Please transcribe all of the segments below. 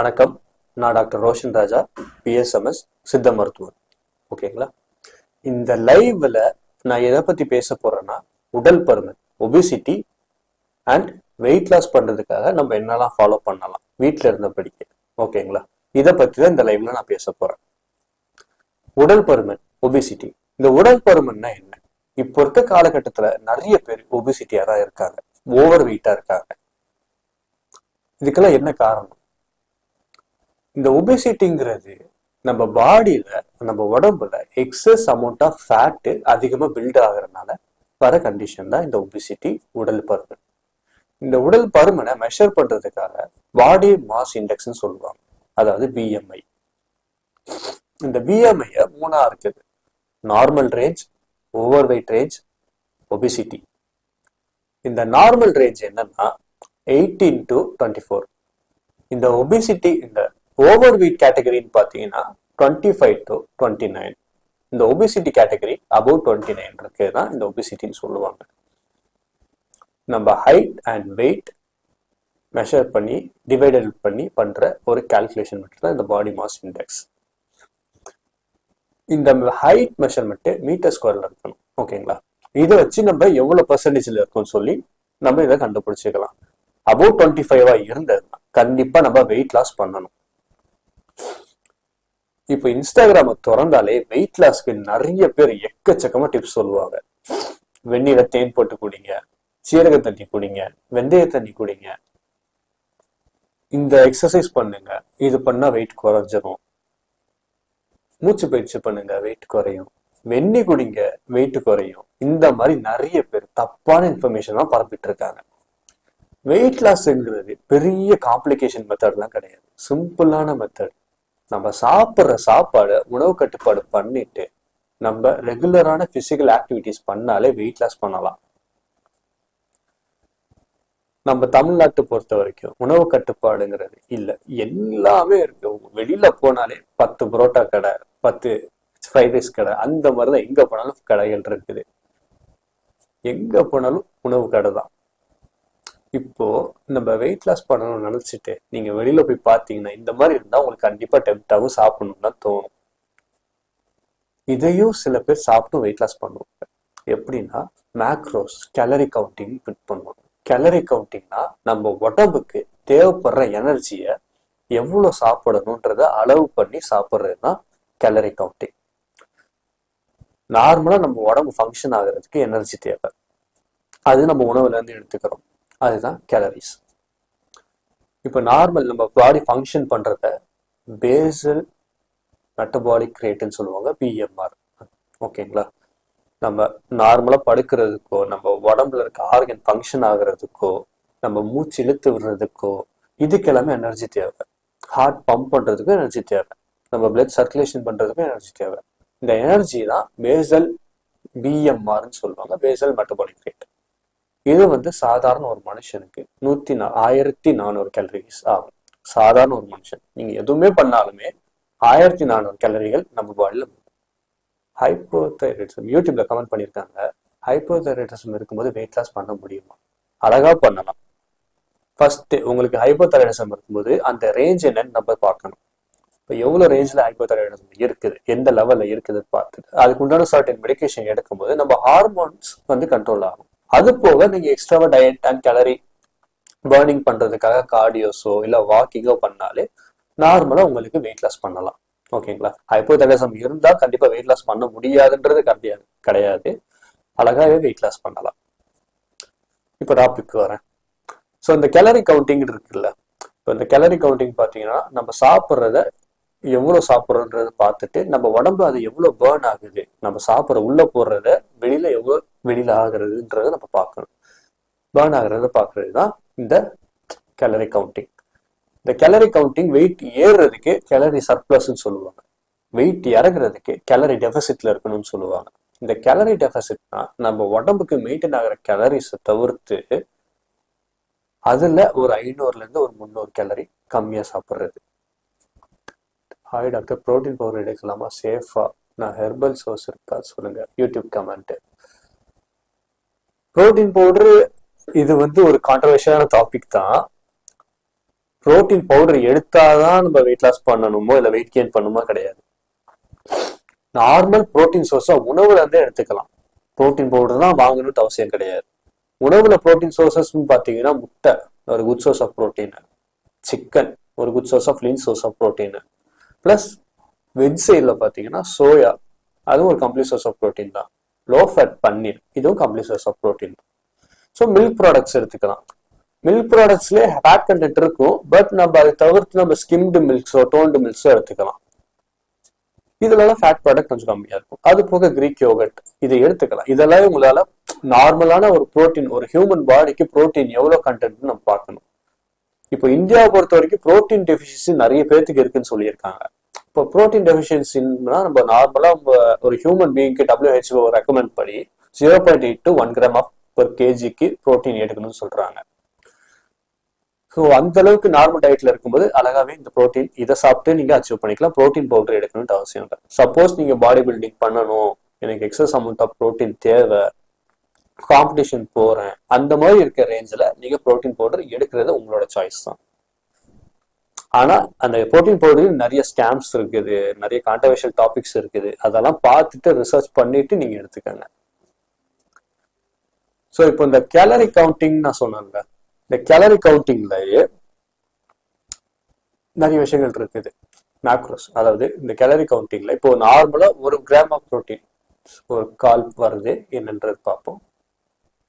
வணக்கம். நான் டாக்டர் ரோஷன் ராஜா பிஎஸ்எம்எஸ் சித்த மருத்துவர். ஓகேங்களா? இந்த லைவ்ல நான் எதை பத்தி பேச போறேன்னா உடல் பருமன் ஒபிசிட்டி அண்ட் வெயிட் லாஸ் பண்றதுக்காக நம்ம என்னெல்லாம் ஃபாலோ பண்ணலாம். வீட்டில் இருந்தபடிக்கு. ஓகேங்களா? இதை பத்தி தான் இந்த லைவ்ல நான் பேச போறேன். உடல் பருமன் ஒபிசிட்டி இந்த உடல் பருமன்னா என்ன? இப்போ இருக்க காலகட்டத்துல நிறைய பேர் ஒபிசிட்டியா தான் இருக்காங்க. ஓவர் வெயிட்டா இருக்காங்க. இதுக்கெல்லாம் என்ன காரணம்? இந்த ஒபேசிட்டிங்கிறது நம்ம பாடியில நம்ம உடம்புல எக்ஸஸ் அமௌண்ட் ஆஃப் ஃபேட்டு அதிகமாக பில்ட் ஆகுறதுனால வர கண்டிஷன் தான் இந்த ஒபிசிட்டி உடல் பருமன். இந்த உடல் பருமனை மெஷர் பண்றதுக்காக பாடி மாஸ் இண்டெக்ஸ்னு சொல்லுவாங்க. அதாவது பிஎம்ஐ இந்த பிஎம்ஐ மூணா இருக்குது. Normal range over weight range obesity இந்த நார்மல் ரேஞ்ச் என்னன்னா எயிட்டீன் டு டுவெண்ட்டி ஃபோர் இந்த ஒபிசிட்டி இந்த ஓவர் வெயிட் கேட்டகரின்னு பார்த்தீங்கன்னா twenty five to twenty nine இந்த obesity category above twenty nine இருக்கு தான் இந்த ஒபிசிட்டின்னு சொல்லுவாங்க. நம்ம ஹைட் அண்ட் வெயிட் மெஷர் பண்ணி டிவைடட் பண்ணி பண்ணுற ஒரு கால்குலேஷன் மட்டும் தான் இந்த பாடி மாஸ் இண்டெக்ஸ் இந்த ஹைட் மெஷர்மெண்ட்டு மீட்டர் ஸ்கொயரில் இருக்கணும் ஓகேங்களா இதை வச்சு நம்ம எவ்வளோ பர்சன்டேஜில் இருக்கும்னு சொல்லி நம்ம இதை கண்டுபிடிச்சிக்கலாம். அபவ் டுவெண்ட்டி ஃபைவாக இருந்ததுன்னா கண்டிப்பாக நம்ம வெயிட் லாஸ் பண்ணணும். இப்போ இன்ஸ்டாகிராம திறந்தாலே வெயிட் லாஸ்க்கு நிறைய பேர் எக்கச்சக்கமா டிப்ஸ் சொல்லுவாங்க. வெந்நீரை தேன் போட்டு குடிங்க சீரக தண்ணி குடிங்க வெந்தய தண்ணி குடிங்க. இந்த எக்ஸசைஸ் பண்ணுங்க. இது பண்ணா வெயிட் குறைஞ்சிரும். மூச்சு பயிற்சி பண்ணுங்க வெயிட் குறையும். வெந்நி குடிங்க வெயிட் குறையும். இந்த மாதிரி நிறைய பேர் தப்பான இன்ஃபர்மேஷன் தான் பரப்பிட்டு இருக்காங்க. வெயிட் லாஸ்ங்கிறது பெரிய காம்ப்ளிகேஷன் மெத்தட்லாம் கிடையாது. சிம்பிளான மெத்தட் நம்ம சாப்பிட்ற சாப்பாடு உணவு கட்டுப்பாடு பண்ணிட்டு நம்ம ரெகுலரான பிசிக்கல் ஆக்டிவிட்டிஸ் பண்ணாலே வெயிட் லாஸ் பண்ணலாம். நம்ம தமிழ்நாட்டை பொறுத்த வரைக்கும் உணவு கட்டுப்பாடுங்கிறது இல்லை. எல்லாமே இருக்கு. வெளியில போனாலே பத்து புரோட்டா கடை பத்து ஃப்ரைட் ரைஸ் கடை அந்த மாதிரி தான் எங்க போனாலும் கடைகள் இருக்குது. எங்க போனாலும் உணவு கடை தான் இப்போ நம்ம வெயிட் லாஸ் பண்ணணும்னு நினைச்சிட்டு நீங்க வெளியில போய் பாத்தீங்கன்னா இந்த மாதிரி இருந்தா உங்களுக்கு கண்டிப்பா டெம்டாவும் சாப்பிடணும்னு தான் தோணும். இதையும் சில பேர் சாப்பிட்டு வெயிட் லாஸ் பண்ணுவாங்க. எப்படின்னா மேக்ரோஸ் கேலரி கவுண்டிங் ஃபிட் பண்ணுவாங்க. கேலரி கவுண்டிங்னா நம்ம உடம்புக்கு தேவைப்படுற எனர்ஜியை எவ்வளவு சாப்பிடணுன்றத அளவு பண்ணி சாப்பிட்றது தான் கேலரி கவுண்டிங் நார்மலா நம்ம உடம்பு ஃபங்க்ஷன் ஆகிறதுக்கு எனர்ஜி தேவை. அது நம்ம உணவுல இருந்து எடுத்துக்கிறோம். அதுதான் கேலரிஸ் இப்போ நார்மல் நம்ம பாடி ஃபங்க்ஷன் பண்ணுறத பேசல் மெட்டபாலிக் ரேட்டுன்னு சொல்லுவாங்க பிஎம்ஆர் ஓகேங்களா நம்ம நார்மலாக படுக்கிறதுக்கோ நம்ம உடம்புல இருக்க ஆர்கன் ஃபங்க்ஷன் ஆகிறதுக்கோ நம்ம மூச்சு இழுத்து விடுறதுக்கோ இதுக்கு எல்லாமே எனர்ஜி தேவை. ஹார்ட் பம்ப் பண்ணுறதுக்கும் எனர்ஜி தேவை. நம்ம பிளட் சர்க்குலேஷன் பண்ணுறதுக்கும் எனர்ஜி தேவை. இந்த எனர்ஜி தான் பேசல் பிஎம்ஆர்னு சொல்லுவாங்க பேசல் மெட்டபாலிக் ரேட் இது வந்து சாதாரண ஒரு மனுஷனுக்கு நூத்தி நா ஆயிரத்தி நானூறு கேலரிஸ் ஆகும். சாதாரண ஒரு மனுஷன். நீங்க எதுவுமே பண்ணாலுமே ஆயிரத்தி நானூறு கேலரிகள் நம்ம பாடியில் ஹைப்போதைரிட்டிசம் யூடியூப்ல கமெண்ட் பண்ணியிருக்காங்க. ஹைப்போதைரிட்டிசம் இருக்கும்போது வெயிட் லாஸ் பண்ண முடியுமா? அழகா பண்ணலாம். ஃபர்ஸ்ட் உங்களுக்கு ஹைப்போதைரிட்டிசம் இருக்கும்போது அந்த ரேஞ்ச் என்னன்னு நம்ம பார்க்கணும். இப்போ எவ்வளோ ரேஞ்சில் ஹைப்போதைராய்டிசம் இருக்குது? எந்த லெவலில் இருக்குதுன்னு பார்த்துட்டு அதுக்கு உண்டான சர்டன் மெடிக்கேஷன் எடுக்கும்போது நம்ம ஹார்மோன்ஸ் வந்து கண்ட்ரோல் ஆகும். அது போக நீங்க எக்ஸ்ட்ராவா டயட் அண்ட் கேலரி பேர்னிங் பண்றதுக்காக கார்டியோஸோ இல்ல வாக்கிங்கோ பண்ணாலே நார்மலா உங்களுக்கு வெயிட் லாஸ் பண்ணலாம். ஓகேங்களா ஹைப்போதைராய்டிசம் இருந்தா கண்டிப்பா வெயிட் லாஸ் பண்ண முடியாதுன்றது கிடையாது கிடையாது. அழகாவே வெயிட் லாஸ் பண்ணலாம். இப்போ டாபிக் வரேன். ஸோ இந்த கேலரி கவுண்டிங் இருக்குல்ல இப்போ இந்த கேலரி கவுண்டிங் பார்த்தீங்கன்னா நம்ம சாப்பிட்றத எவ்வளோ சாப்பிட்றோன்றது பார்த்துட்டு நம்ம உடம்பு அது எவ்வளோ பேர்ன் ஆகுது நம்ம சாப்பிட்ற உள்ள போடுறத வெளியில எவ்வளோ வெளியில ஆகிறதுன்றத நம்ம பார்க்கணும். பேர்ன் ஆகுறத பார்க்கறது தான் இந்த கேலரி கவுண்டிங் இந்த கேலரி கவுண்டிங் வெயிட் ஏறுறதுக்கு கேலரி சர்ப்ளஸ்ன்னு சொல்லுவாங்க. வெயிட் இறங்குறதுக்கு கேலரி டெபிசிட்ல இருக்கணும்னு சொல்லுவாங்க. இந்த கேலரி டெபிசிட்னா நம்ம உடம்புக்கு மெயின்டைன் ஆகிற கேலரிஸை தவிர்த்து அதுல ஒரு ஐநூறுல இருந்து ஒரு முந்நூறு கேலரி கம்மியா சாப்பிட்றது. ஹாய் டாக்டர் ப்ரோட்டீன் பவுடர் எடுக்கலாமா? சேஃபா நான் ஹெர்பல் சோர்ஸ் இருக்கா? சொல்லுங்க. யூடியூப் கமெண்ட்டு ப்ரோட்டீன் பவுடர் இது வந்து ஒரு கான்ட்ரவர்ஷியலான டாபிக் தான். புரோட்டீன் பவுடர் எடுத்தாதான் நம்ம வெயிட் லாஸ் பண்ணணுமோ இல்லை வெயிட் கெயின் பண்ணுமோ கிடையாது. நார்மல் புரோட்டீன் சோர்ஸா உணவுல இருந்தே எடுத்துக்கலாம். புரோட்டீன் பவுடர் தான் வாங்கணும்னு அவசியம் கிடையாது. உணவுல புரோட்டீன் சோர்சஸ்ன்னு பாத்தீங்கன்னா முட்டை ஒரு good source of protein chicken ஒரு good source of lean source of protein plus veg சைடில் பார்த்தீங்கன்னா சோயா அதுவும் ஒரு கம்ப்ளீட் சோர்ஸ் ஆஃப் புரோட்டீன் தான். லோ ஃபேட் பன்னீர் இதுவும் complete source of protein so milk products எடுத்துக்கலாம். மில்க் ப்ராடக்ட்ஸ்லேயே ஃபேட் கண்டென்ட் இருக்கும் பட் நம்ம அதை தவிர்த்து நம்ம ஸ்கிம்டு மில்க்ஸோ டோன்டு மில்க்ஸோ எடுத்துக்கலாம். இதுலலாம் ஃபேட் ப்ராடக்ட் கொஞ்சம் கம்மியாக இருக்கும். அது போக கிரீக் யோகட் இதை எடுத்துக்கலாம். இதெல்லாம் உங்களால நார்மலான ஒரு ப்ரோட்டீன் ஒரு ஹியூமன் பாடிக்கு புரோட்டீன் எவ்வளோ கண்டென்ட் நம்ம பார்க்கணும். இப்போ இந்தியாவை பொறுத்த வரைக்கும் புரோட்டீன் டெஃபிஷியன்சி நிறைய பேர்த்துக்கு இருக்குன்னு சொல்லியிருக்காங்க. இப்போ ப்ரோட்டீன் டெஃபிஷியன்சின்னா நம்ம நார்மலா ஒரு ஹியூமன் பீயிங்க்கு டபிள்யூஹெச்ஓ ரெக்கமெண்ட் படி zero point eight to one gram of per கேஜிக்கு புரோட்டீன் எடுக்கணும்னு சொல்றாங்க. ஸோ அந்த அளவுக்கு நார்மல் டயட்ல இருக்கும்போது அழகாவே இந்த ப்ரோட்டீன் இதை சாப்பிட்டு நீங்க அச்சீவ் பண்ணிக்கலாம். ப்ரோட்டீன் பவுடர் எடுக்கணும்னு அவசியம் இல்லை. சப்போஸ் நீங்க பாடி பில்டிங் பண்ணணும். எனக்கு எக்ஸஸ் அமௌண்ட் ஆஃப் ப்ரோட்டீன் தேவை. காம்படிஷன் போறேன். அந்த மாதிரி இருக்க ரேஞ்சில் நீங்க ப்ரோட்டீன் பவுடர் எடுக்கிறது உங்களோட சாய்ஸ் தான். ஆனா அந்த ப்ரோட்டீன் பவுடர் நிறைய ஸ்கேம்ஸ் இருக்குது நிறைய கான்ட்ரவர்ஷியல் டாபிக்ஸ் இருக்குது. அதெல்லாம் பார்த்துட்டு ரிசர்ச் பண்ணிட்டு நீங்க எடுத்துக்கோங்க. ஸோ இப்போ இந்த கேலரி கவுண்டிங் நான் சொன்னேன்ல. இந்த கேலரி கவுண்டிங்லயே நிறைய விஷயங்கள் இருக்குது. மேக்ரோஸ் அதாவது இந்த கேலரி கவுண்டிங்ல இப்போ நார்மலா ஒரு கிராம் ஆஃப் ப்ரோட்டீன் ஒரு கால் வருது. என்னன்றது பார்ப்போம்.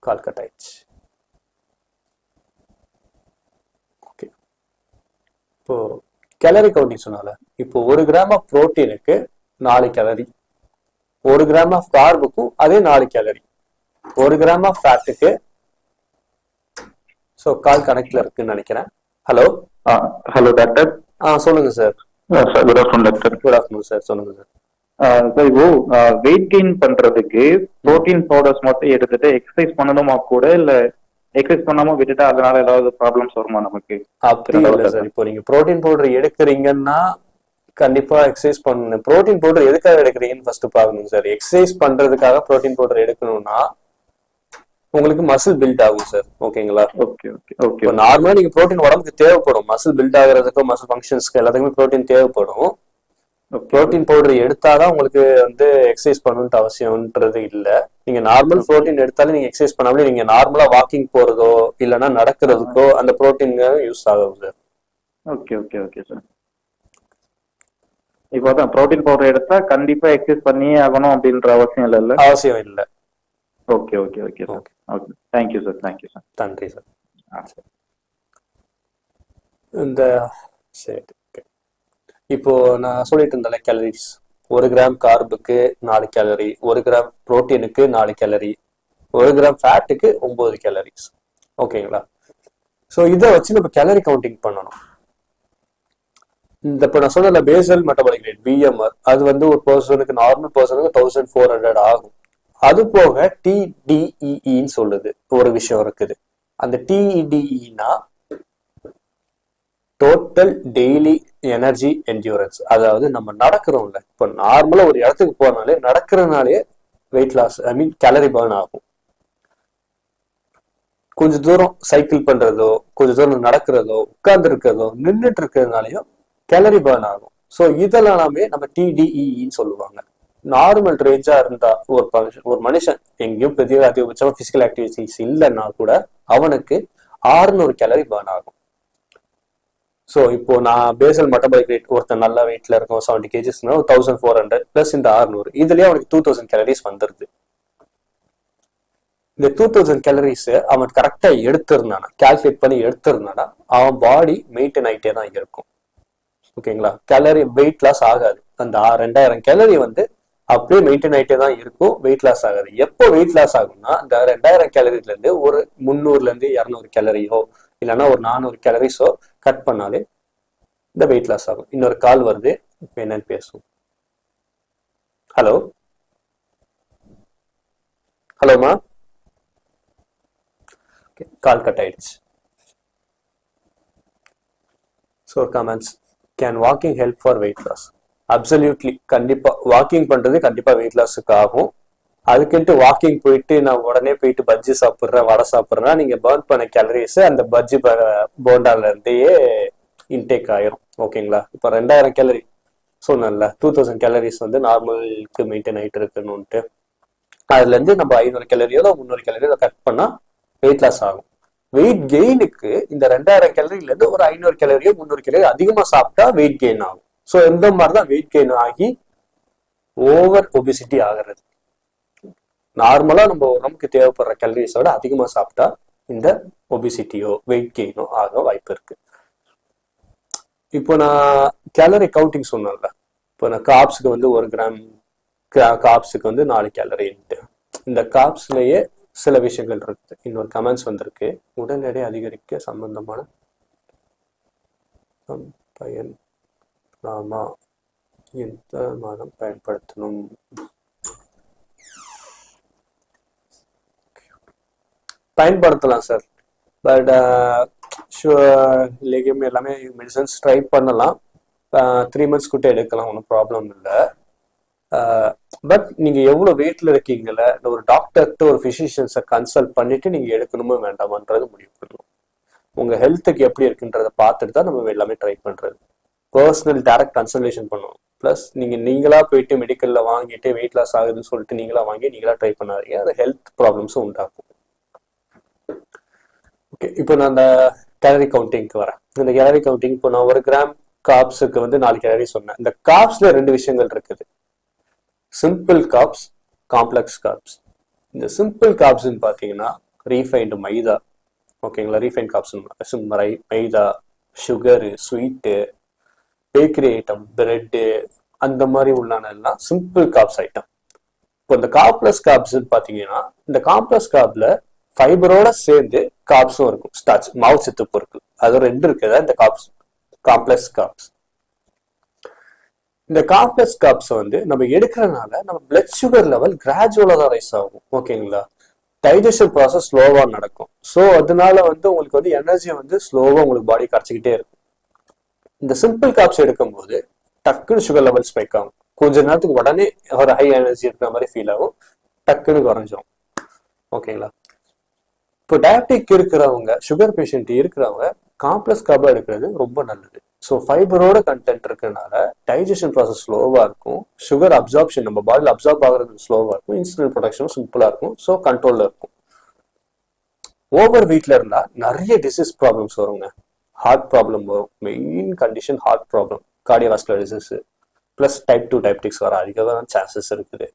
கால் கட் ஆயிடுச்சு. இப்போ கேலரி கவுண்டிங் சொன்னால இப்போ ஒரு கிராம் ஆஃப் ப்ரோட்டீனுக்கு நாலு கேலரி ஒரு கிராம் ஆஃப் கார்புக்கும் அதே நாலு கேலரி ஒரு கிராம் ஆஃப் ஃபேட்டுக்கு ஸோ கால் கனெக்ட்ல இருக்குன்னு நினைக்கிறேன். ஹலோ ஹலோ டாக்டர் ஆ சொல்லுங்க sir sir good afternoon doctor good afternoon sir சொல்லுங்க சார் சார் இப்போ வெயிட் கெயின் பண்றதுக்கு புரோட்டீன் பவுடர்ஸ் மட்டும் எடுத்துட்டு எக்ஸசைஸ் பண்ணணுமா கூட இல்ல எக்ஸசைஸ் பண்ணாம விட்டுட்டா அதனால ஏதாவது ப்ராப்ளம்ஸ் வருமா நமக்கு? அப்படி இல்லை சார். இப்போ நீங்க புரோட்டீன் பவுடர் எடுக்கிறீங்கன்னா கண்டிப்பா எக்ஸசைஸ் பண்ணணும் புரோட்டீன் பவுடர் எதுக்காக எடுக்கிறீங்கன்னு ஃபர்ஸ்ட் பார்க்கணும் சார். எக்ஸசைஸ் பண்றதுக்காக புரோட்டீன் பவுடர் எடுக்கணும்னா உங்களுக்கு மசில் பில்ட் ஆகும் சார். ஓகேங்களா? ஓகே ஓகே ஓகே நார்மலா நீங்க புரோட்டீன் உடம்புக்கு தேவைப்படும். மசில் பில்ட் ஆகுறதுக்கும் மசில் ஃபங்க்ஷன்ஸ்க்கு எல்லாத்துக்குமே புரோட்டீன் தேவைப்படும். புரோட்டீன் பவுடர் எடுத்தாதான் உங்களுக்கு வந்து எக்ஸசைஸ் பண்ணணும்னு அவசியம்ன்றது இல்ல. நீங்க நார்மல் புரோட்டீன் எடுத்தாலும் நீங்க எக்ஸசைஸ் பண்ணாமலே நீங்க நார்மலா வாக்கிங் போறதோ இல்லைன்னா நடக்கிறதுக்கோ அந்த புரோட்டீன் யூஸ் ஆகும் sir okay okay okay sir இப்போ அதான் ப்ரோட்டீன் பவுடர் எடுத்தா கண்டிப்பா எக்ஸசைஸ் பண்ணியே ஆகணும் அப்படின்ற அவசியம் இல்லைல்ல அவசியம் இல்லை. Okay okay okay sir okay thank you sir thank you sir நன்றி சார் இந்த சரி. இப்போ நான் சொல்லிட்டு இருந்தேன்ல கேலரிஸ் ஒரு கிராம் கார்புக்கு நாலு கேலரி ஒரு கிராம் புரோட்டீனுக்கு நாலு கேலரி ஒரு கிராம் ஃபேட்டுக்கு ஒன்பது கேலரிஸ் ஓகேங்களா? ஸோ இதை வச்சு நம்ம கேலரி கவுண்டிங் பண்ணணும். இந்த இப்போ நான் சொன்ன பேசல் மெட்டபாலிக் ரேட் பிஎம்ஆர் அது வந்து ஒரு பர்சனுக்கு நார்மல் பர்சனுக்கு தௌசண்ட் ஃபோர் ஹண்ட்ரட் ஆகும். அது போக டிடிஇன்னு சொல்லுது. ஒரு விஷயம் இருக்குது. அந்த டிஇடிஇனா டோட்டல் டெய்லி எனர்ஜி என்டியூரன்ஸ் அதாவது நம்ம நடக்கிறோம்ல இப்போ நார்மலாக ஒரு இடத்துக்கு போனாலே நடக்கிறனாலே weight loss I mean calorie burn ஆகும். கொஞ்ச தூரம் சைக்கிள் பண்றதோ கொஞ்ச தூரம் நடக்கிறதோ உட்கார்ந்து இருக்கிறதோ நின்றுட்டு இருக்கிறதுனாலையும் கேலரி பர்ன் ஆகும். ஸோ இதெல்லாமே நம்ம டிடிஇன்னு சொல்லுவாங்க. நார்மல் ரேஞ்சா இருந்தா ஒரு ஒரு மனுஷன் எங்கேயும் பெரிய அதிகபட்சமா பிசிக்கல் ஆக்டிவிட்டிஸ் இல்லைன்னா கூட அவனுக்கு ஆறுநூறு கேலரி பர்ன் ஆகும். ஸோ இப்போ நான் பேசல் மெட்டபாலிக் ரேட் ஒருத்தன் நல்ல வெயிட்ல இருக்கும் செவன்டி கேஜிஸ்னா ஒரு தௌசண்ட் ஃபோர் ஹண்ட்ரட் பிளஸ் இந்த ஆறுநூறு இதுலயே அவனுக்கு டூ தௌசண்ட் கேலரிஸ் வந்துருது. இந்த டூ தௌசண்ட் கேலரிஸ் அவன் கரெக்டா எடுத்திருந்தானா? கால்குலேட் பண்ணி எடுத்திருந்தானா? அவன் பாடி மெயின்டைன் ஆகிட்டே தான் இருக்கும். ஓகேங்களா கேலரி வெயிட் லாஸ் ஆகாது. அந்த ரெண்டாயிரம் கேலரி வந்து அப்படியே மெயின்டைன் ஆகிட்டே தான் இருக்கும் வெயிட் லாஸ் ஆகாது. எப்போ வெயிட் லாஸ் ஆகும்னா இந்த ரெண்டாயிரம் கேலரில இருந்து ஒரு முந்நூறுல இருந்து இரநூறு கேலரியோ இல்லைன்னா ஒரு நானூறு கேலரிஸோ கட் பண்ணாலே இந்த வெயிட் லாஸ் ஆகும். இன்னொரு கால் வருது. இப்போ என்னன்னு பேசுவோம். ஹலோ ஹலோமா கால் கட் ஆயிடுச்சு. So comments can walking help for weight loss absolutely கண்டிப்பா வாக்கிங் பண்றது கண்டிப்பா வெயிட் லாஸுக்கு ஆகும். அதுக்குன்ட்டு வாக்கிங் போயிட்டு நான் உடனே போயிட்டு பஜ்ஜி சாப்பிட்றேன் வடை சாப்பிட்றேன்னா நீங்க பேர்ன் பண்ண கேலரிஸ் அந்த பஜ்ஜி போண்டால இருந்தே இன்டேக் ஆயிரும். ஓகேங்களா இப்போ ரெண்டாயிரம் கேலரி சொன்னல டூ தௌசண்ட் கேலரிஸ் வந்து நார்மலுக்கு மெயின்டைன் ஆகிட்டு இருக்கணும்ட்டு அதுல இருந்து நம்ம ஐநூறு கேலரியோ முந்நூறு கேலரியோ கட் பண்ணா வெயிட் லாஸ் ஆகும். வெயிட் கெயினுக்கு இந்த ரெண்டாயிரம் கேலரில இருந்து ஒரு ஐநூறு கேலரியோ முந்நூறு கேலரி அதிகமா சாப்பிட்டா வெயிட் கெயின் ஆகும். ஸோ இந்த மாதிரி தான் வெயிட் கெயின் ஆகி ஓவர் ஒபிசிட்டி ஆகிறது. நார்மலா நம்ம உடம்புக்கு தேவைப்படுற கேலரிஸோட அதிகமா சாப்பிட்டா இந்த ஒபிசிட்டியோ வெயிட் கெயினோ ஆக வாய்ப்பு இருக்கு. இப்போ நான் கேலரி கவுண்டிங் சொன்னேன்ல. இப்போ நான் காப்ஸுக்கு வந்து ஒரு கிராம் காப்ஸுக்கு வந்து நாலு கேலரின்ட்டு இந்த காப்ஸ்லயே சில விஷயங்கள் இருக்கு. இன்னொரு கமெண்ட்ஸ் வந்திருக்கு. உடல் எடை அதிகரிக்க சம்பந்தமான பயன் ஆமா எந்த மாதம் பயன்படுத்தணும்? பயன்படுத்தலாம் சார் பட் லெகியம் எல்லாமே மெடிசன்ஸ் ட்ரை பண்ணலாம். த்ரீ மந்த்ஸ் கிட்ட எடுக்கலாம் ஒன்றும் ப்ராப்ளம் இல்லை. பட் uh, நீங்கள் எவ்வளோ வெயிட்ல இருக்கீங்கள ஒரு டாக்டர்கிட்ட ஒரு ஃபிசிஷியன்ஸை கன்சல்ட் பண்ணிட்டு நீங்கள் எடுக்கணுமோ வேண்டாமான்றது முடிவு பண்ணணும் உங்கள் ஹெல்த்துக்கு எப்படி இருக்குன்றதை பார்த்துட்டு தான் நம்ம எல்லாமே ட்ரை பண்ணுறது பர்சனல் டேரக்ட் கன்சல்டேஷன் பண்ணுவோம். ப்ளஸ் நீங்கள் நீங்களாக போயிட்டு மெடிக்கலில் வாங்கிட்டு வெயிட் லாஸ் ஆகுதுன்னு சொல்லிட்டு நீங்களா வாங்கி நீங்களா ட்ரை பண்ணாதீங்க. அது ஹெல்த் ப்ராப்ளம்ஸும் உண்டாக்கும். ஓகே இப்போ நான் அந்த கேலரி கவுண்டிங்க்கு வரேன். இந்த கேலரி கவுண்டிங் இப்போ நான் ஒரு கிராம் காப்ஸுக்கு வந்து நாலு கேலரி சொன்னேன். இந்த காப்ஸ்ல ரெண்டு விஷயங்கள் இருக்குது. சிம்பிள் காப்ஸ் காம்ப்ளெக்ஸ் காப்ஸ் இந்த சிம்பிள் காப்ஸ்ன்னு பார்த்தீங்கன்னா ரீஃபைண்டு மைதா. ஓகேங்களா ரீஃபைண்ட் காப்ஸ் ரை மைதா sugar sweet bakery item bread அந்த மாதிரி உள்ளானெல்லாம் சிம்பிள் காப்ஸ் ஐட்டம் இப்போ இந்த காம்ப்ளெக்ஸ் காப்ஸ்ன்னு பார்த்தீங்கன்னா இந்த காம்ப்ளெக்ஸ் காப்ல ஃபைபரோட சேர்ந்து காப்ஸும் இருக்கும். ஸ்டார்ச் மாவு சத்து பொருட்கள் அது ரெண்டு இருக்குதா இந்த காப்ஸ் காம்ப்ளெக்ஸ் காப்ஸ் இந்த காம்ப்ளெக்ஸ் காப்ஸ் வந்து நம்ம எடுக்கிறனால நம்ம பிளட் சுகர் லெவல் கிராஜுவலா தான் ரைஸ் ஆகும். ஓகேங்களா டைஜஷன் ப்ராசஸ் ஸ்லோவா நடக்கும். ஸோ அதனால வந்து உங்களுக்கு வந்து எனர்ஜி வந்து ஸ்லோவா உங்களுக்கு பாடி கரைச்சிக்கிட்டே இருக்கும். இந்த சிம்பிள் காப்ஸ் எடுக்கும்போது டக்குன்னு சுகர் லெவல் ஸ்பைக் ஆகும். கொஞ்ச நேரத்துக்கு உடனே ஒரு ஹை எனர்ஜி இருக்கிற மாதிரி ஃபீல் ஆகும். டக்குன்னு குறைஞ்சிரும். ஓகேங்களா இப்போ டயபிட்டிக் இருக்கிறவங்க சுகர் பேஷண்ட் இருக்கிறவங்க காம்ப்ளெக்ஸ் கார்பா எடுக்கிறது ரொம்ப நல்லது. ஸோ ஃபைபரோட கண்டென்ட் இருக்கிறனால டைஜஷன் ப்ராசஸ் ஸ்லோவாக இருக்கும். சுகர் அப்சார்ப்ஷன் நம்ம பாடியில் அப்சார்ப் ஆகிறது ஸ்லோவாக இருக்கும். இன்சுலின் ப்ரொடக்ஷனும் சிம்பிளாக இருக்கும். ஸோ கண்ட்ரோலில் இருக்கும். ஓவர் வீட்டில் இருந்தால் நிறைய டிசீஸ் ப்ராப்ளம்ஸ் வருங்க. ஹார்ட் ப்ராப்ளம் வரும். Main condition heart problem cardiovascular disease plus type two diabetics வர அதிகமான சான்சஸ் இருக்குது.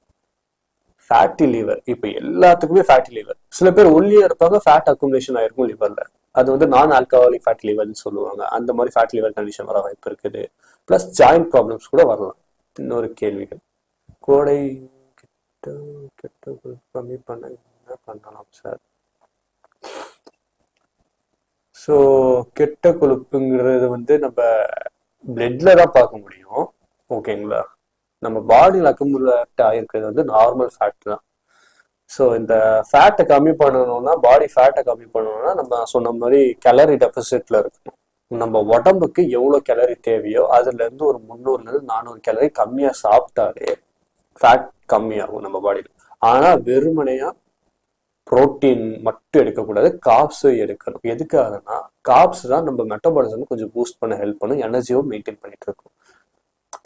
ஃபேட்டி லிவர் இப்போ எல்லாத்துக்குமே ஃபேட்டி லிவர் சில பேர் ஒல்லியா இருப்பாங்க ஃபேட் அக்குமுலேஷன் ஆயிருக்கும் லிவர்ல அது வந்து நான் ஆல்கஹாலிக் ஃபேட் லிவர்னு சொல்லுவாங்க. அந்த மாதிரி ஃபேட் லிவர் கண்டிஷன் வர வாய்ப்பு இருக்குது. ப்ளஸ் ஜாயிண்ட் ப்ராப்ளம்ஸ் கூட வரலாம். இன்னொரு கேள்விகள். கோடை கிட்ட கெட்ட கொழுப்பு கம்மி பண்ண என்ன பண்ணலாம் சார் ஸோ கெட்ட கொழுப்புங்கிறது வந்து நம்ம பிளட்ல தான் பார்க்க முடியும். ஓகேங்களா நம்ம பாடியில் அக்குமுலேட் ஆகிருக்கிறது வந்து நார்மல் ஃபேட் தான். ஸோ இந்த ஃபேட்டை கம்மி பண்ணணும்னா பாடி ஃபேட்டை கம்மி பண்ணணும்னா நம்ம சொன்ன மாதிரி கேலரி டெபிசிட்ல இருக்கணும். நம்ம உடம்புக்கு எவ்வளோ கேலரி தேவையோ அதுலேருந்து ஒரு முந்நூறுலேருந்து நானூறு கேலரி கம்மியாக சாப்பிட்டாலே ஃபேட் கம்மியாகும் நம்ம பாடியில் ஆனால் வெறுமனையாக புரோட்டீன் மட்டும் எடுக்கக்கூடாது காப்ஸும் எடுக்கணும். எதுக்காகனா காப்ஸ் தான் நம்ம மெட்டபாலிசம் கொஞ்சம் பூஸ்ட் பண்ண ஹெல்ப் பண்ணும் எனர்ஜியும் மெயின்டைன் பண்ணிட்டு இருக்கும்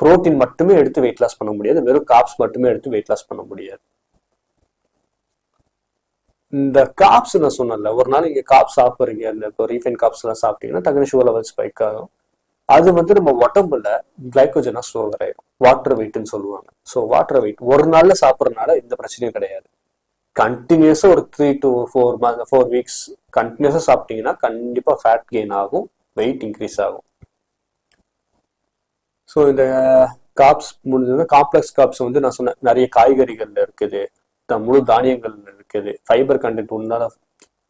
புரோட்டீன் மட்டுமே எடுத்து வெயிட் லாஸ் பண்ண முடியாது. வெறும் காப்ஸ் மட்டுமே எடுத்து வெயிட் லாஸ் பண்ண முடியாது. இந்த காப்ஸ் நான் சொன்னல ஒரு நாள் நீங்க காப்ஸ் சாப்பிடுறீங்க அந்த இப்போ ரீஃபைன் காப்ஸ் எல்லாம் சாப்பிட்டீங்கன்னா டக்குனு சுகர் லெவல் ஸ்பைக் ஆகும். அது வந்து நம்ம உடம்புல கிளைக்கோஜனா ஸ்டோர் ஆயிடும் வாட்டர் வெயிட்னு சொல்லுவாங்க. ஸோ வாட்டர் வெயிட் ஒரு நாள்ல சாப்பிட்றதுனால எந்த பிரச்சனையும் கிடையாது. கண்டினியூஸா ஒரு three to four month four weeks கண்டினியூஸா சாப்பிட்டீங்கன்னா கண்டிப்பா ஃபேட் கெயின் ஆகும் வெயிட் இன்க்ரீஸ் ஆகும். ஸோ இந்த காப்ஸ் முடிஞ்சது காம்ப்ளெக்ஸ் காப்ஸ் வந்து நான் சொன்னேன். நிறைய காய்கறிகள்ல இருக்குது. முழு தானியங்கள்ல இருக்குது. ஃபைபர் கண்டென்ட் உண்டான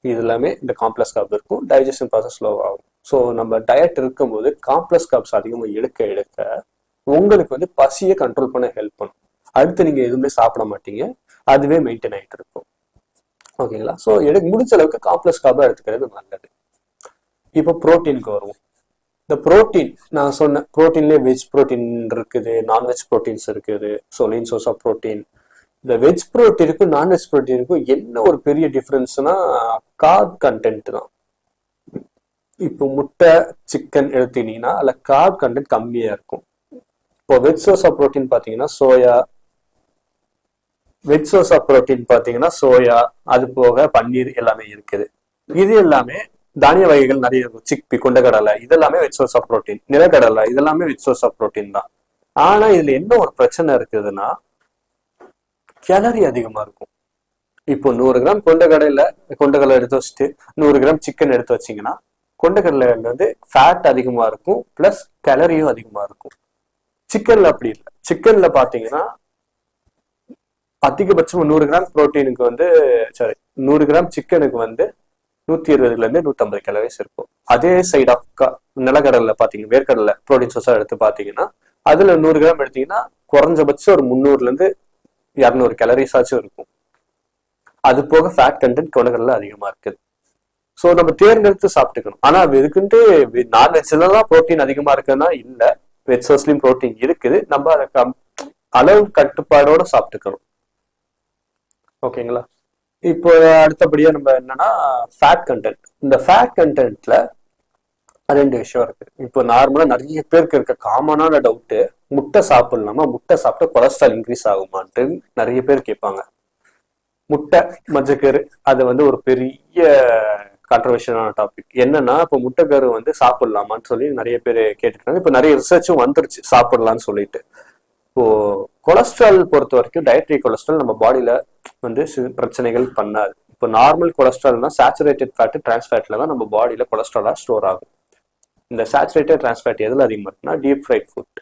இது எல்லாமே இந்த காம்ப்ளெக்ஸ் காப் இருக்கும். டைஜஷன் ப்ராசஸ் ஸ்லோ ஆகும். ஸோ நம்ம டயட் இருக்கும்போது காம்ப்ளெக்ஸ் காப்ஸ் அதிகமாக எடுக்க எடுக்க உங்களுக்கு வந்து பசியை கண்ட்ரோல் பண்ண ஹெல்ப் பண்ணும். அடுத்து நீங்க எதுவுமே சாப்பிட மாட்டீங்க. அதுவே மெயின்டைன் ஆகிட்டு இருக்கும். ஓகேங்களா ஸோ எடுக்க முடிஞ்ச அளவுக்கு காம்ப்ளெக்ஸ் கார்பா எடுத்துக்கிறது நல்லது. இப்போ புரோட்டீனுக்கு வருவோம். இந்த புரோட்டீன் நான் சொன்னேன் புரோட்டீன்லேயே வெஜ் புரோட்டீன் இருக்குது நான்வெஜ் புரோட்டீன்ஸ் இருக்குது. So main source of protein இந்த வெஜ் ப்ரோட்டீனுக்கும் நான்வெஜ் புரோட்டீனுக்கும் என்ன ஒரு பெரிய டிஃப்ரென்ஸ்னா கார்ப் கண்டென்ட் தான். இப்போ முட்டை சிக்கன் எடுத்துக்கிட்டீங்கன்னா அதில் கார்ப் கண்டென்ட் கம்மியா இருக்கும். இப்போ வெஜ் சோர்ஸ் ஆஃப் ப்ரோட்டீன் பார்த்தீங்கன்னா soya veg source of protein பார்த்தீங்கன்னா சோயா அது போக பன்னீர் எல்லாமே இருக்குது. இது எல்லாமே தானிய வகைகள் நிறைய இருக்கும் சிக்பி கொண்டக்கடலை இதெல்லாமே வெஜ் சோர்ஸ் ஆஃப் ப்ரோட்டீன் நிலக்கடலை இதெல்லாமே வெஜ் சோர்ஸ் ஆஃப் ப்ரோட்டீன் தான். ஆனா இதுல என்ன ஒரு பிரச்சனை இருக்குதுன்னா கேலரி அதிகமா இருக்கும். இப்போ நூறு கிராம் கொண்டக்கடலையில கொண்டக்கடலை எடுத்து வச்சுட்டு நூறு கிராம் சிக்கன் எடுத்து வச்சீங்கன்னா கொண்டக்கடலையில வந்து ஃபேட் அதிகமா இருக்கும் பிளஸ் கேலரியும் அதிகமா இருக்கும். சிக்கன்ல அப்படி இல்லை. சிக்கன்ல பாத்தீங்கன்னா அதிகபட்சம் நூறு கிராம் புரோட்டீனுக்கு வந்து சாரி நூறு கிராம் சிக்கனுக்கு வந்து நூத்தி இருபதுல இருந்து நூத்தம்பது கிலோவேஸ் இருக்கும் அதே சைட் ஆஃப் நிலக்கடலை பாத்தீங்க வேர்க்கடலை ப்ரோட்டீன் சோர்ஸா எடுத்து பாத்தீங்கன்னா அதுல நூறு கிராம் எடுத்தீங்கன்னா குறைஞ்சபட்சம் ஒரு முந்நூறுல இருந்து இரநூறு கேலரிஸ் ஆச்சும் இருக்கும். அது போக ஃபேட் கண்டென்ட் கொண்டகடல அதிகமா இருக்குது. ஸோ நம்ம தேர்ந்தெடுத்து சாப்பிட்டுக்கணும். ஆனா இதுக்குன்ட்டு நான்வெஜ்ல தான் புரோட்டீன் அதிகமா இருக்குன்னா இல்ல. வெஜ் சோர்ஸ்லயும் ப்ரோட்டீன் இருக்குது. நம்ம அதை அளவு கட்டுப்பாடோட சாப்பிட்டுக்கணும். ஓகேங்களா இப்போ அடுத்தபடியா நம்ம என்னன்னா ஃபேட் கண்டென்ட் இந்த ஃபேட் கண்டென்ட்ல ரெண்டு விஷயம் இருக்கு. இப்போ நார்மலா நிறைய பேருக்கு இருக்க காமனான டவுட்டு முட்டை சாப்பிடலாமா? முட்டை சாப்பிட்டா கொலஸ்ட்ரால் இன்க்ரீஸ் ஆகுமான்ட்டு நிறைய பேர் கேட்பாங்க. முட்டை மஞ்சக்கரு அது வந்து ஒரு பெரிய கான்ட்ரவர்ஷியலான டாபிக் என்னன்னா இப்போ முட்டைக்கரு வந்து சாப்பிடலாமான்னு சொல்லி நிறைய பேர் கேட்டுருக்காங்க இப்போ நிறைய ரிசர்ச்சும் வந்துருச்சு. சாப்பிடலாம்னு சொல்லிட்டு. இப்போ கொலஸ்ட்ரால் பொறுத்த வரைக்கும் டயட்ரி கொலஸ்ட்ரால் நம்ம பாடியில வந்து பிரச்சனைகள் பண்ணாது. இப்போ நார்மல் கொலஸ்ட்ரால்னா சேச்சுரேட்டட் ஃபேட் டிரான்ஸ்ஃபேட்ல தான் நம்ம பாடியில கொலஸ்ட்ராலா ஸ்டோர் ஆகும். இந்த சேச்சுரேட்டட் டிரான்ஸ்ஃபேட் எதில் எதுல இருக்குன்னா டீப் ஃப்ரைட் ஃபுட்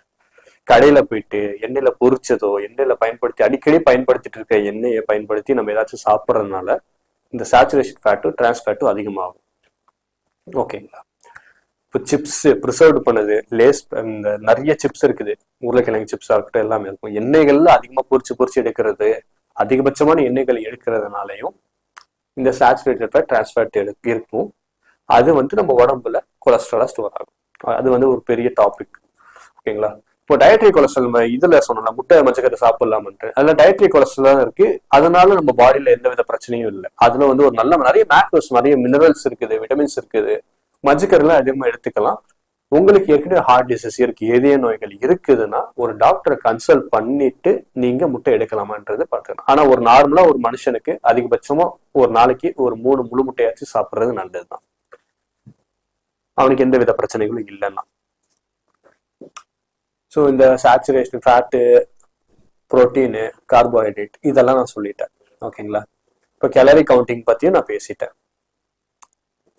கடையில போயிட்டு எண்ணெயில பொரிச்சதோ எண்ணெயில பயன்படுத்தி அடிக்கடி பயன்படுத்திட்டு இருக்க எண்ணெயை பயன்படுத்தி நம்ம ஏதாச்சும் சாப்பிட்றதுனால இந்த சேச்சுரேஷன் ஃபேட்டும் டிரான்ஸ்ஃபேட்டும் அதிகமாகும். ஓகேங்களா? இப்போ சிப்ஸ் ப்ரிசர்வ்டு பண்ணது லேஸ் இந்த நிறைய சிப்ஸ் இருக்குது. உருளைக்கிழங்கு சிப்ஸ் இருக்கட்டும் எல்லாமே இருக்கும். எண்ணெய்கள்ல அதிகமா பொரிச்சு பொறிச்சு எடுக்கிறது அதிகபட்சமான எண்ணெய்கள் எடுக்கிறதுனாலையும் இந்த சேச்சுரேட்டட் ஃபேட் டிரான்ஸ்ஃபேட் இருக்கும். அது வந்து நம்ம உடம்புல கொலஸ்ட்ராலா ஸ்டோர் ஆகும். அது வந்து ஒரு பெரிய டாபிக் ஓகேங்களா இப்போ டயட்ரி கொலஸ்ட்ரால் நம்ம இதுல சொன்னோம்னா முட்டை மஞ்சக்கரை சாப்பிடலாம்ன்ட்டு. அதுல டயட்ரி கொலஸ்ட்ரால் தான் இருக்கு. அதனால நம்ம பாடியில எந்த வித பிரச்சனையும் இல்லை. அதுல வந்து ஒரு நல்ல நிறைய மேக்ரோஸ் நிறைய மினரல்ஸ் இருக்குது விட்டமின்ஸ் இருக்குது. மஞ்சக்கரெல்லாம் அதிகமா எடுத்துக்கலாம். உங்களுக்கு ஏற்கனவே ஹார்ட் டிசீஸ் இருக்கு இதய நோய்கள் இருக்குதுன்னா ஒரு டாக்டரை கன்சல்ட் பண்ணிட்டு நீங்க முட்டை எடுக்கலாமான்றது பார்த்துக்கலாம் ஆனா ஒரு நார்மலா ஒரு மனுஷனுக்கு அதிகபட்சமா ஒரு நாளைக்கு ஒரு மூணு முழு முட்டையாச்சும் சாப்பிடுறது நல்லதுதான். அவனுக்கு எந்த வித பிரச்சனைகளும் இல்லைன்னா. ஸோ இந்த சேச்சுரேஷன் ஃபேட்டு புரோட்டீனு கார்போஹைட்ரேட் இதெல்லாம் நான் சொல்லிட்டேன். ஓகேங்களா இப்போ கேலரி கவுண்டிங் பத்தியும் நான் பேசிட்டேன்.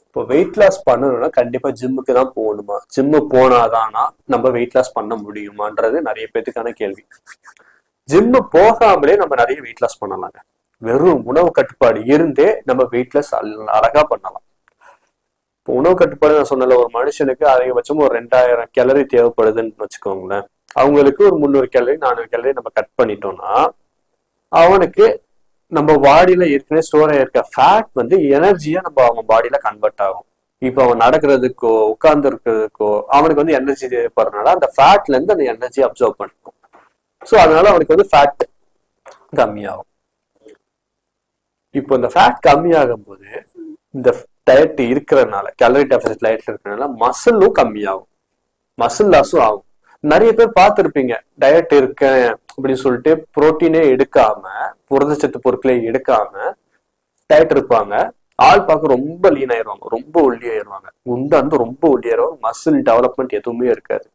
இப்போ வெயிட் லாஸ் பண்ணணும்னா கண்டிப்பா ஜிம்முக்கு தான் போகணுமா? ஜிம்மு போனாதானா நம்ம வெயிட் லாஸ் பண்ண முடியுமான்றது நிறைய பேத்துக்கான கேள்வி. ஜிம்மு போகாமலே நம்ம நிறைய வெயிட் லாஸ் பண்ணலாங்க. வெறும் உணவு கட்டுப்பாடு இருந்தே நம்ம வெயிட் லாஸ் அழகா பண்ணலாம். இப்போ உணவு கட்டுப்பாடு நான் சொன்னல ஒரு மனுஷனுக்கு அதிகபட்சம் ஒரு ரெண்டாயிரம் கேலரி தேவைப்படுதுன்னு வச்சுக்கோங்களேன். அவங்களுக்கு ஒரு முந்நூறு கேலரி நானூறு கேலரி நம்ம கட் பண்ணிட்டோம்னா அவனுக்கு நம்ம பாடியில ஏற்கனவே ஸ்டோர் ஆயிருக்க ஃபேட் வந்து எனர்ஜியா நம்ம அவங்க பாடியில கன்வெர்ட் ஆகும். இப்போ அவன் நடக்கிறதுக்கோ உட்கார்ந்து இருக்கிறதுக்கோ அவனுக்கு வந்து எனர்ஜி தேவைப்படுறதுனால அந்த ஃபேட்ல இருந்து அந்த எனர்ஜி அப்சர்வ் பண்ணிக்கும். ஸோ அதனால அவனுக்கு வந்து ஃபேட் கம்மியாகும். இப்போ இந்த ஃபேட் கம்மியாகும் போது இந்த டயட் இருக்கிறதுனால கேலரி டெபிசிட் டயட்ல இருக்கிறதுனால மசிலும் கம்மியாகும். மசில் லாஸும் ஆகும். நிறைய பேர் பார்த்துருப்பீங்க டயட் இருக்கேன் அப்படின்னு சொல்லிட்டு புரோட்டீனே எடுக்காம புரதச்சத்து பொருட்களை எடுக்காம டயட் இருப்பாங்க. ஆள் பார்க்க ரொம்ப லீன் ஆயிடுவாங்க. ரொம்ப ஒல்லி ஆயிடுவாங்க. குண்டா வந்து ரொம்ப ஒல்லி மசில் டெவலப்மெண்ட் எதுவுமே இருக்காது.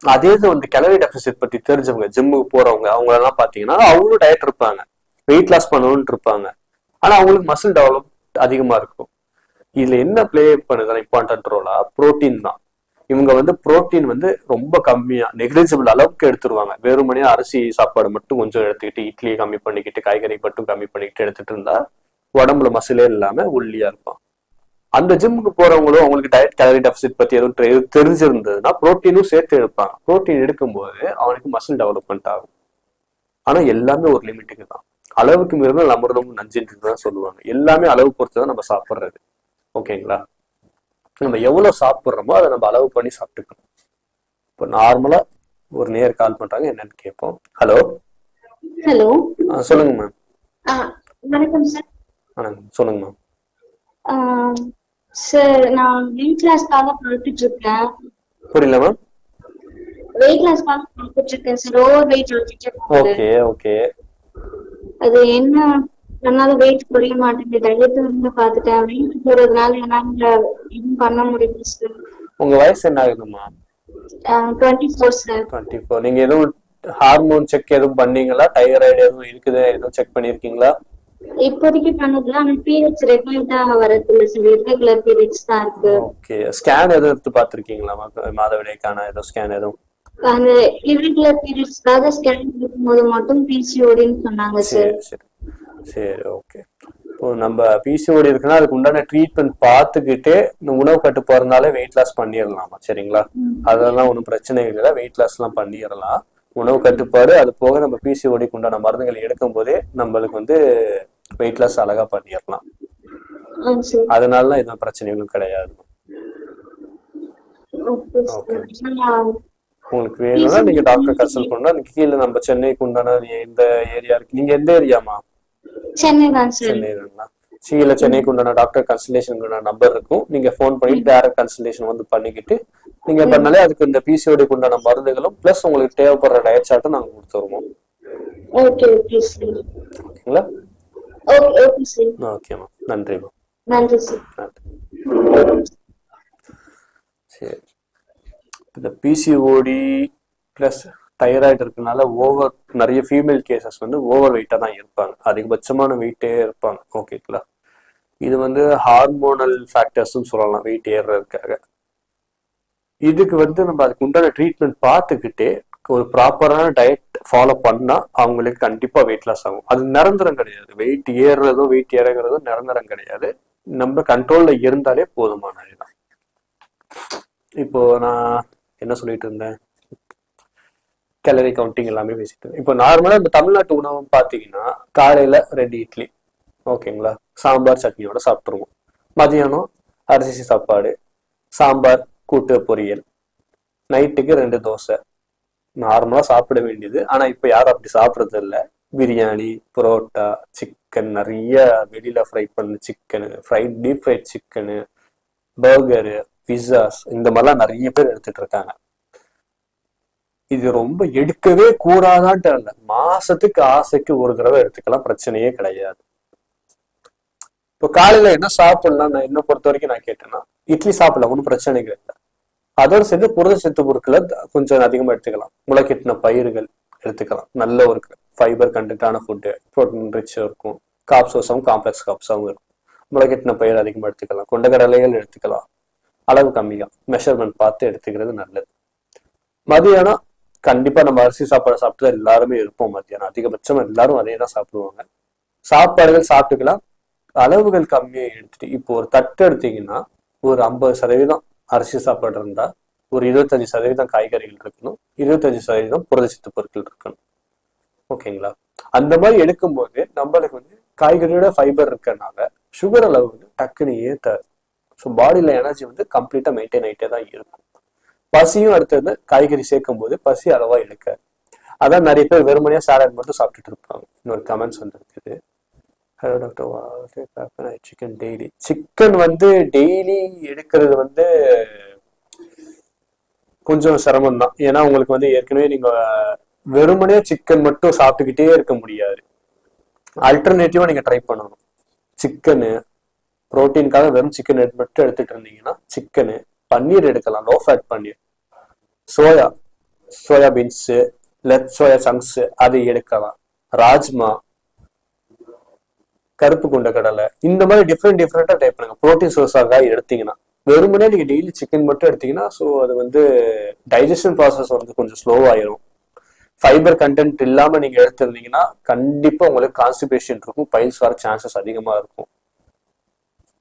அதே இது வந்து கேலரி டெபிசிட் பத்தி தெரிஞ்சவங்க ஜிம்முக்கு போறவங்க அவங்க எல்லாம் பாத்தீங்கன்னா அவங்களும் டயட் இருப்பாங்க. வெயிட் லாஸ் பண்ணணும்னு இருப்பாங்க. ஆனா அவங்களுக்கு மசில் டெவலப் அதிகமா இருக்கும். இதுல என்ன ப்ளே பண்ணுதுன்னா இம்பார்ட்டன்ட் ரோலா புரோட்டீன் தான். இவங்க வந்து புரோட்டீன் வந்து ரொம்ப கம்மியா நெக்லிஜிபிள் அளவுக்கு எடுத்துருவாங்க. வெறுமனே அரிசி சாப்பாடு மட்டும் கொஞ்சம் எடுத்துக்கிட்டு இட்லியை கம்மி பண்ணிக்கிட்டு காய்கறி மட்டும் கம்மி பண்ணிக்கிட்டு எடுத்துட்டு இருந்தா உடம்புல மசிலே இல்லாம ஒல்லியா இருப்பான். அந்த ஜிம்முக்கு போறவங்களும் அவங்களுக்கு டயட் கேலரி டெபிசிட் பத்தி எதுவும் தெரிஞ்சிருந்ததுன்னா புரோட்டீனும் சேர்த்து எடுப்பாங்க. புரோட்டீன் எடுக்கும்போது அவனுக்கு மசில் டெவலப்மெண்ட் ஆகும். ஆனா எல்லாமே ஒரு லிமிட்டுக்கு தான். அளவுக்கு மீறினால் அமிர்தம் நஞ்சுன்னு தான் சொல்லுவாங்க. எல்லாமே அளவு பொறுத்து தான் நம்ம சாப்பிட்றது. ஓகேங்களா? நம்ம எவ்வளவு சாப்பிடுறோமோ அதை நம்ம அளவு பண்ணி சாப்பிட்டுக்கணும் இப்போ நார்மலா ஒரு நேர் கால் பண்றாங்க என்னன்னு கேட்போம். ஹலோ ஹலோ சொல்லுங்க மேம் வணக்கம் சார் வணக்கம். சொல்லுங்க மேம் சார் நான் வெயிட் கிளாஸ்க்காக பார்த்துட்டு இருக்கேன் புரியல மேம் வெயிட் கிளாஸ்க்காக பார்த்துட்டு இருக்கேன் sir over weight okay okay அது என்ன என்னால வெயிட் குறைய மாட்டேங்குது. டயட் இருந்து பார்த்துட்டேன். வெயிட் போறதுனால என்னால எதுவும் பண்ண முடியல சார் உங்க வயசு என்ன ஆகுதுமா twenty four sir twenty four நீங்க எதுவும் ஹார்மோன் செக் எதுவும் பண்ணீங்களா? தைராய்டு எதுவும் இருக்குது எதுவும் செக் பண்ணிருக்கீங்களா? இப்போதைக்கு பண்ணதுல ஆனா பீரியட்ஸ் ரெகுலரா வரது இல்ல சார் இரெகுலர் பீரியட்ஸ் தான் இருக்கு. ஓகே ஸ்கேன் எதுவும் எடுத்து பார்த்திருக்கீங்களா? மாதவிடைக்கான ஏதோ ஸ்கேன் எதுவும்? அந்த இரெகுலர் பீரியட்ஸ்க்காக ஸ்கேன் எடுக்கும்போது மட்டும் பிசிஓடின்னு சொன்னாங்க சார். சரி ஓகே இப்போ நம்ம பிசிஓடி இருக்குன்னா அதுக்கு உண்டான ட்ரீட்மெண்ட் பார்த்துக்கிட்டே இந்த உணவு கட்டுப்பாடுனாலே வெயிட் லாஸ் பண்ணிடலாமா சரிங்களா? அதெல்லாம் ஒன்றும் பிரச்சனை இல்லை வெயிட் லாஸ்லாம் பண்ணிடலாம். உணவு கட்டுப்பாடு அது போக நம்ம பிசிஓடிக்கு உண்டான மருந்துகள் எடுக்கும் போதே நம்மளுக்கு வந்து வெயிட் லாஸ் அழகா பண்ணிடலாம். அதனால எதுவும் பிரச்சனைகளும் கிடையாது. உங்களுக்கு வேணும்னா நீங்க டாக்டர் கன்சல்ட் பண்ணா கீழே நம்ம சென்னைக்கு உண்டான எந்த ஏரியா இருக்கு. நீங்க எந்த ஏரியாமா சென்னை தான் சென்னை சென்னைக்கு உண்டான டாக்டர் கன்சல்டேஷனுக்கு உண்டான நம்பர் இருக்கும். நீங்க ஃபோன் பண்ணி டேரக்ட் கன்சல்டேஷன் வந்து பண்ணிக்கிட்டு நீங்க பண்ணாலே அதுக்கு இந்த பிசிஓடிக்கு உண்டான மருந்துகளும் பிளஸ் உங்களுக்கு தேவைப்படுற டயட் சார்ட்டும் நாங்க கொடுத்துருவோம் ஓகே ஓகே சார் ஓகேங்களா? ஓகே ஓகே சார் ஓகேம்மா நன்றிம்மா நன்றி சார் நன்றி சரி. இந்த பிசிஓடி பிளஸ் தைராய்டு இருக்கனால ஓவர் நிறைய ஃபீமேல் கேசஸ் வந்து ஓவர் வெயிட்டாக தான் இருப்பாங்க. அதிகபட்சமான வெயிட்டே இருப்பாங்க. ஓகேங்களா இது வந்து ஹார்மோனல் ஃபேக்டர்ஸ்னு சொல்லலாம் வெயிட் ஏறுறதுக்காக இதுக்கு வந்து நம்ம அதுக்கு உண்டான ட்ரீட்மெண்ட் பார்த்துக்கிட்டே ஒரு ப்ராப்பரான டயட் ஃபாலோ பண்ணா அவங்களுக்கு கண்டிப்பா வெயிட் லாஸ் ஆகும். அது நிரந்தரம் கிடையாது. வெயிட் ஏறுறதோ வெயிட் இறங்குறதோ நிரந்தரம் கிடையாது. நம்ம கண்ட்ரோல்ல இருந்தாலே போதுமானதுதான் இப்போ நான் என்ன சொல்லிட்டு இருந்தேன்? கேலரி கவுண்டிங் எல்லாமே பேசிட்டு இப்போ நார்மலா இந்த தமிழ்நாட்டு உணவு பாத்தீங்கன்னா காலையில ரெண்டு இட்லி. ஓகேங்களா சாம்பார் சட்னியோட சாப்பிட்டுருவோம். மதியானம் அரிசி சாப்பாடு சாம்பார் கூட்டு பொரியல். நைட்டுக்கு ரெண்டு தோசை. நார்மலா சாப்பிட வேண்டியது. ஆனா இப்ப யாரும் அப்படி சாப்பிட்றது இல்ல. பிரியாணி புரோட்டா சிக்கன் நிறைய வெளியில ஃப்ரை பண்ண chicken fried deep fried chicken burger pizzas இந்த மாதிரிலாம் நிறைய பேர் எடுத்துட்டு இருக்காங்க. இது ரொம்ப எடுக்கவே கூடாதான்ட்டு மாசத்துக்கு ஆசைக்கு ஒரு தடவை எடுத்துக்கலாம் பிரச்சனையே கிடையாது. இப்போ காலையில என்ன சாப்பிடலாம் நான் என்ன பொறுத்த வரைக்கும் நான் கேட்டேன்னா இட்லி சாப்பிடலாம் ஒன்றும் பிரச்சனை இல்லை அதோடு சேர்ந்து புரத சத்து பொருட்களை கொஞ்சம் அதிகமா எடுத்துக்கலாம். முளைக்கெட்டின பயிர்கள் எடுத்துக்கலாம். நல்ல ஒரு ஃபைபர் கண்டென்ட்டான ஃபுட்டு ப்ரோட்டீன் ரிச்சாக இருக்கும். காப்ஸோஸாகவும் காம்ப்ளெக்ஸ் காப்ஸாகவும் இருக்கும். முளைக்கட்டின பயிர் அதிகமாக எடுத்துக்கலாம். கொண்டக்கடலைகள் எடுத்துக்கலாம். அளவு கம்மியா மெஷர்மெண்ட் பார்த்து எடுத்துக்கிறது நல்லது. மதியானம் கண்டிப்பா நம்ம அரிசி சாப்பாடு சாப்பிட்டு தான் எல்லாருமே இருப்போம் மத்தியானம். அதிகபட்சம் எல்லாரும் அதே தான் சாப்பிடுவாங்க. சாப்பாடுகள் சாப்பிட்டுக்கலாம். அளவுகள் கம்மியாக எடுத்துட்டு இப்போ ஒரு தட்டு எடுத்தீங்கன்னா ஒரு ஐம்பது சதவீதம் அரிசி சாப்பாடு இருந்தா ஒரு இருபத்தஞ்சு சதவீதம் காய்கறிகள் இருக்கணும். இருபத்தஞ்சு சதவீதம் புரதச்சத்து பொருட்கள் இருக்கணும். ஓகேங்களா? அந்த மாதிரி எடுக்கும்போது நம்மளுக்கு வந்து காய்கறியோட ஃபைபர் இருக்கனால சுகர் அளவு வந்து டக்குன்னு ஏத்தாது. ஸோ பாடியில் எனர்ஜி வந்து கம்ப்ளீட்டாக மெயின்டைன் ஆகிட்டே தான் இருக்கும். பசியும் அடுத்தது காய்கறி சேர்க்கும் போது பசி அளவா எடுக்காது அதான் நிறைய பேர் வெறுமனையா சாலட் மட்டும் சாப்பிட்டுட்டு இருப்பாங்க. இன்னொரு கமெண்ட்ஸ் வந்துருக்குது. Hello doctor chicken daily chicken வந்து டெய்லி எடுக்கிறது வந்து கொஞ்சம் சிரமம் தான் ஏன்னா உங்களுக்கு வந்து ஏற்கனவே நீங்க வெறுமனே சிக்கன் மட்டும் சாப்பிட்டுக்கிட்டே இருக்க முடியாது. அல்டர்னேட்டிவா நீங்க ட்ரை பண்ணணும். சிக்கனு புரோட்டீனுக்காக வெறும் சிக்கன் மட்டும் எடுத்துட்டு இருந்தீங்கன்னா சிக்கனு பன்னீர் எடுக்கலாம். Low fat paneer. Soya soya beans let soya chunks அது எடுக்கலாம். ராஜ்மா கருப்பு குண்ட கடலை இந்த மாதிரி டிஃப்ரெண்ட் டிஃப்ரெண்டா டைப் பண்ணுங்க. ப்ரோட்டீன் சோர்ஸாக எடுத்தீங்கன்னா. வெறுமனே நீங்க டெய்லி சிக்கன் மட்டும் எடுத்தீங்கன்னா ஸோ அது வந்து டைஜஷன் ப்ராசஸ் வந்து கொஞ்சம் ஸ்லோவாயிரும் ஃபைபர் கண்டென்ட் இல்லாம நீங்க எடுத்திருந்தீங்கன்னா கண்டிப்பா உங்களுக்கு கான்ஸ்டிபேஷன் இருக்கும் பைல்ஸ் வர சான்சஸ் அதிகமா இருக்கும்.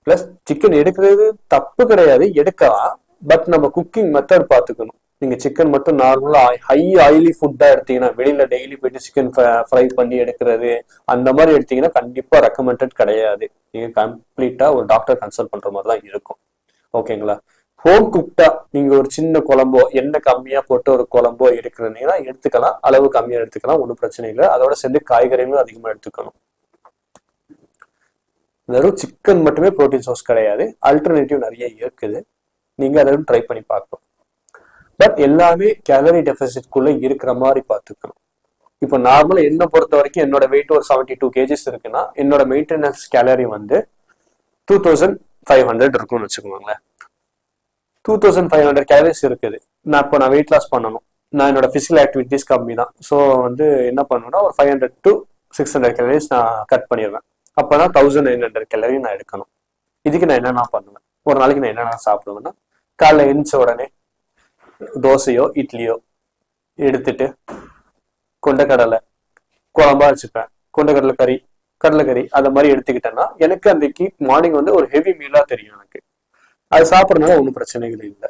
பிளஸ் சிக்கன் எடுக்கிறது தப்பு கிடையாது எடுக்கலாம். பட் நம்ம குக்கிங் மெத்தட் பார்த்துக்கணும். நீங்க சிக்கன் மட்டும் நார்மலா ஹை ஆயிலி ஃபுட்டா எடுத்தீங்கன்னா வெளியில டெய்லி போயிட்டு சிக்கன் ஃப்ரை பண்ணி எடுக்கிறது அந்த மாதிரி எடுத்தீங்கன்னா கண்டிப்பா ரெக்கமெண்டட் கிடையாது. நீங்க கம்ப்ளீட்டா ஒரு டாக்டர் கன்சல்ட் பண்ற மாதிரி தான் இருக்கும். ஓகேங்களா? ஹோம் குக்டா நீங்க ஒரு சின்ன குழம்போ எண்ணெய் கம்மியா போட்டு ஒரு குழம்போ எடுக்கிறீங்கன்னா எடுத்துக்கலாம். அளவு கம்மியா எடுத்துக்கலாம். ஒன்றும் பிரச்சனை இல்லை. அதோட சேர்ந்து காய்கறிகளும் அதிகமா எடுத்துக்கணும். வெறும் சிக்கன் மட்டுமே புரோட்டீன் சோர்ஸ் கிடையாது. அல்டர்னேட்டிவ் நிறைய இருக்குது. நீங்க அதை ட்ரை பண்ணி பார்க்கணும். பட் எல்லாமே கேலரி டெபிசிட்குள்ள இருக்கிற மாதிரி பார்த்துக்கணும். இப்போ நார்மலாக என்னை பொறுத்த வரைக்கும் என்னோட வெயிட் ஒரு செவன்டி டூ கேஜிஸ் இருக்குன்னா என்னோட மெயின்டெனன்ஸ் கேலரி வந்து டூ தௌசண்ட் ஃபைவ் ஹண்ட்ரட் இருக்கும்னு வச்சுக்கோங்களேன். Two thousand five hundred calories இருக்குது. நான் இப்போ நான் வெயிட் லாஸ் பண்ணணும். நான் என்னோட ஃபிசிக்கல் ஆக்டிவிட்டிஸ் கம்மி தான். ஸோ வந்து என்ன பண்ணணும்னா ஒரு five hundred to six hundred calories நான் கட் பண்ணிடுவேன். அப்போ தான் தௌசண்ட் நைன் ஹண்ட்ரட் கேலரி நான் எடுக்கணும். இதுக்கு நான் என்னென்ன பண்ணுவேன்? ஒரு நாளைக்கு நான் என்னென்ன சாப்பிடுவேன்னா காலைல எழுந்த உடனே தோசையோ இட்லியோ எடுத்துட்டு கொண்டக்கடலை குழம்பா வச்சுப்பேன். கொண்டக்கடலை கறி கடலைக்கறி அந்த மாதிரி எடுத்துக்கிட்டேன்னா எனக்கு அன்றைக்கு மார்னிங் வந்து ஒரு ஹெவி மீலா தெரியும் எனக்கு. அது சாப்பிட்றதுனால ஒன்றும் பிரச்சனைகள் இல்லை.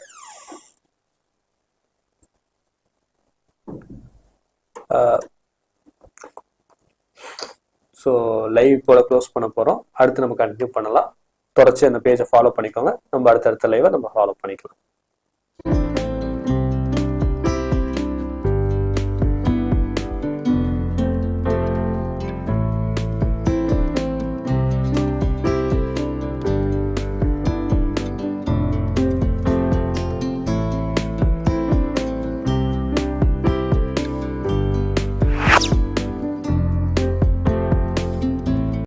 ஸோ லைவ் போல க்ளோஸ் பண்ண போகிறோம் அடுத்து நம்ம கண்டினியூ பண்ணலாம். தொடர்ச்சி அந்த பேஜை ஃபாலோ பண்ணிக்கோங்க. நம்ம அடுத்தடுத்த லைவை நம்ம ஃபாலோ பண்ணிக்கலாம்.